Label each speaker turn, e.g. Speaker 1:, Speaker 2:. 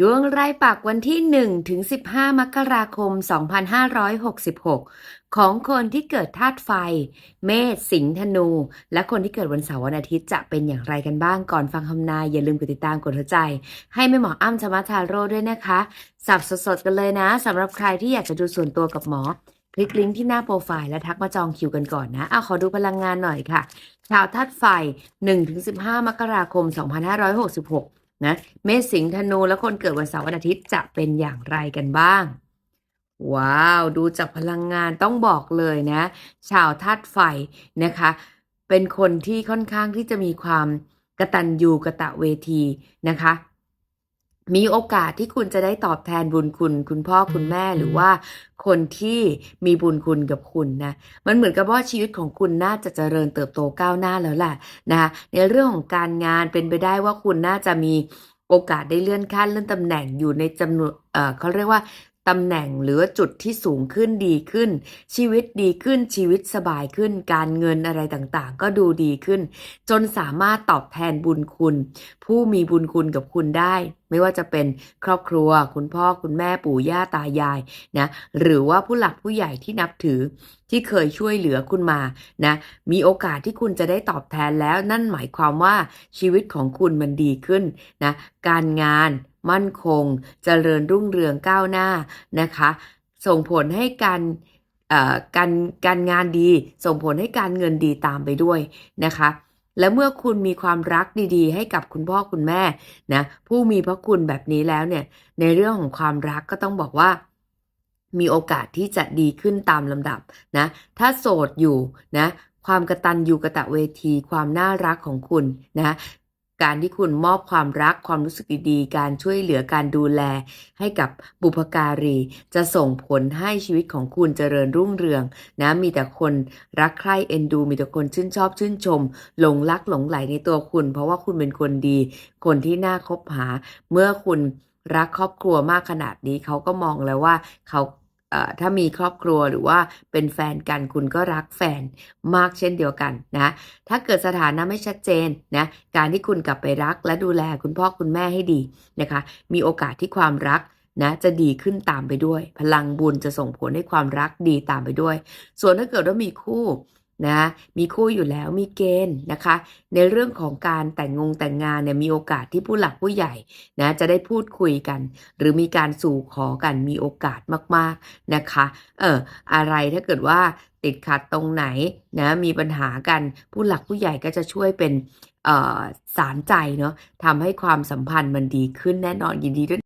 Speaker 1: ดวงรายปักวันที่ 1 ถึง 15 มกราคม 2566 ของคนที่เกิดธาตุไฟ เมษ สิงห์ ธนู และคนที่เกิดวันเสาร์วันอาทิตย์จะเป็นอย่างไรกันบ้างก่อนฟังคำนาย อย่าลืมกดติดตามกดหัวใจ ให้แม่หมออ้ำชมาทาโร่ด้วยนะคะ สับสดๆกันเลยนะสำหรับใครที่อยากจะดูส่วนตัวกับหมอ คลิกลิงก์ที่หน้าโปรไฟล์และทักมาจองคิวกันก่อนนะเอาขอดูพลังงานหน่อยค่ะ ชาวธาตุไฟ 1-15 มกราคม 2566 นะเมษสิงห์ธนูและคนเกิดวันเสาร์วันอาทิตย์จะเป็นอย่างไรกันบ้าง ว้าว ดูจากพลังงานต้องบอกเลยนะ ชาวธาตุไฟนะคะ เป็นคนที่ค่อนข้างที่จะมีความกระตันยูกระตะเวทีนะคะ มีโอกาสที่คุณจะได้ตอบแทนบุญคุณ คุณพ่อคุณแม่หรือว่าคนที่มีบุญคุณกับคุณนะ มันเหมือนกับว่าชีวิตของคุณน่าจะเจริญเติบโตก้าวหน้าแล้วล่ะนะคะในเรื่องของการงานเป็นไปได้ว่าคุณน่าจะมีโอกาสได้เลื่อนขั้นเลื่อนตำแหน่งอยู่ในจำนวนเออเขาเรียกว่า ตำแหน่งหรือจุดที่สูงขึ้นดีขึ้น ชีวิตดีขึ้นชีวิตสบายขึ้น การเงินอะไรต่างๆ ก็ดูดีขึ้น จนสามารถตอบแทนบุญคุณ ผู้มีบุญคุณกับคุณได้ ไม่ว่าจะเป็นครอบครัว คุณพ่อคุณแม่ปู่ย่าตายายนะหรือว่าผู้หลักผู้ใหญ่ที่นับถือที่เคยช่วยเหลือคุณมานะมีโอกาสที่คุณจะได้ตอบแทนแล้วนั่นหมายความว่าชีวิตของคุณมันดีขึ้นนะการงาน มั่นคงเจริญรุ่งเรืองก้าวหน้านะคะ ส่งผลให้การการการงานดีส่งผลให้การเงินดีตามไปด้วยนะคะ และเมื่อคุณมีความรักดีๆ ให้กับคุณพ่อคุณแม่นะผู้มีพระคุณแบบนี้แล้วเนี่ยในเรื่องของความรักก็ต้องบอกว่ามีโอกาสที่จะดีขึ้นตามลำดับนะถ้าโสดอยู่นะความกระตันยูกระตะเวที ความน่ารักของคุณนะ การที่คุณมอบความรักความรู้สึกดีๆ การช่วยเหลือการดูแล ให้กับบุพการี จะส่งผลให้ชีวิตของคุณเจริญรุ่งเรืองนะมีแต่คนรักใคร่เอ็นดู มีแต่คนชื่นชอบชื่นชมหลงรักหลงไหลในตัวคุณ เพราะว่าคุณเป็นคนดี คนที่น่าคบหา เมื่อคุณรักครอบครัวมากขนาดนี้เขาก็มองแล้วว่าเขา ถ้ามีครอบครัวหรือว่าเป็นแฟนกันคุณก็รักแฟนมากเช่นเดียวกันนะถ้าเกิดสถานะไม่ชัดเจนนะการที่คุณกลับไปรักและดูแลคุณพ่อคุณแม่ให้ดีนะคะ มีโอกาสที่ความรักนะจะดีขึ้นตามไปด้วย พลังบุญจะส่งผลให้ความรักดีตามไปด้วย ส่วนถ้าเกิดว่ามีคู่ นะมีคู่อยู่แล้วมีเกณฑ์นะคะ ในเรื่องของการแต่งงงแต่งงานเนี่ยมีโอกาสที่ผู้หลักผู้ใหญ่นะจะได้พูดคุยกัน หรือมีการสู่ขอกันมีโอกาสมากๆนะคะเอออะไรถ้าเกิดว่าติดขัดตรงไหนนะมีปัญหากันผู้หลักผู้ใหญ่ก็จะช่วยเป็นสารใจเนาะทำให้ความสัมพันธ์มันดีขึ้นแน่นอนยินดีด้วย